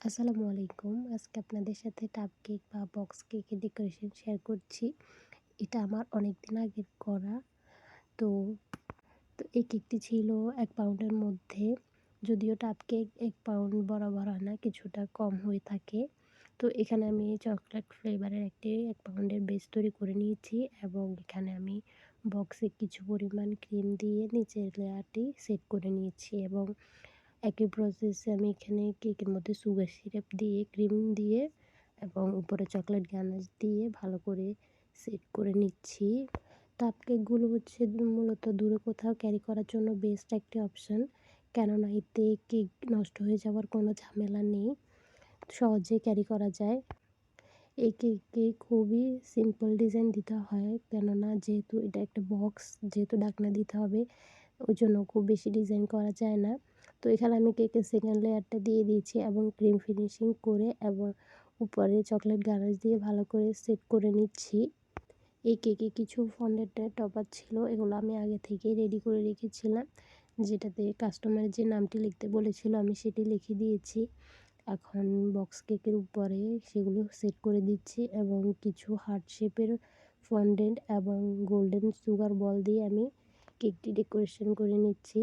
আসসালামু আলাইকুম। আজকে আপনাদের সাথে টাপ কেক বা বক্স কেকের ডেকোরেশন শেয়ার করছি। এটা আমার অনেক দিন আগের করা। তো তো এই কেকটি ছিল এক পাউন্ডের মধ্যে। যদিও টাপ কেক এক পাউন্ড বরাবর হয় না, কিছুটা কম হয়ে থাকে। তো এখানে আমি চকলেট ফ্লেভারের একটি এক পাউন্ডের বেস তৈরি করে নিয়েছি এবং এখানে আমি বক্সে কিছু পরিমাণ ক্রিম দিয়ে নিচের লেয়ারটি সেট করে নিয়েছি এবং একই প্রসেসে আমি এখানে কেকের মধ্যে সুগার সিরাপ দিয়ে ক্রিম দিয়ে এবং উপরে চকলেট গানাশ দিয়ে ভালো করে সেট করে নিচ্ছি। কাপ কেকগুলো হচ্ছে মূলত দূরে কোথাও ক্যারি করার জন্য বেস্ট একটি অপশান কেননা এতে কেক নষ্ট হয়ে যাওয়ার কোনো ঝামেলা নেই সহজে ক্যারি করা যায়। এই কেকে খুবই সিম্পল ডিজাইন দিতে হয় কেননা যেহেতু এটা একটা বক্স যেহেতু ডাকনা দিতে হবে ওই জন্য খুব বেশি ডিজাইন করা যায় না। তো এখানে আমি কেকের সেকেন্ড লেয়ারটা দিয়ে দিয়েছি এবং ক্রিম ফিনিশিং করে এবং উপরে চকলেট গানাশ দিয়ে ভালো করে সেট করে নিচ্ছি। এই কেকে কিছু ফন্ডেন্টের টপার ছিল, এগুলো আমি আগে থেকেই রেডি করে রেখেছিলাম। যেটাতে কাস্টমার যে নামটি লিখতে বলেছিল, আমি সেটি লিখে দিয়েছি। এখন বক্স কেকের উপরে সেগুলো সেট করে দিচ্ছি এবং কিছু হার্ট শেপের ফন্ডেন্ট এবং গোল্ডেন সুগার বল দিয়ে আমি কেকটি ডেকোরেশন করে নিচ্ছি।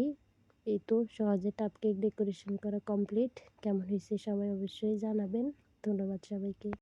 এই তো, সহজে টাপ কেক ডেকোরেশন করা কমপ্লিট কেমন হয়েছে সবাই অবশ্যই জানাবেন। ধন্যবাদ সবাইকে।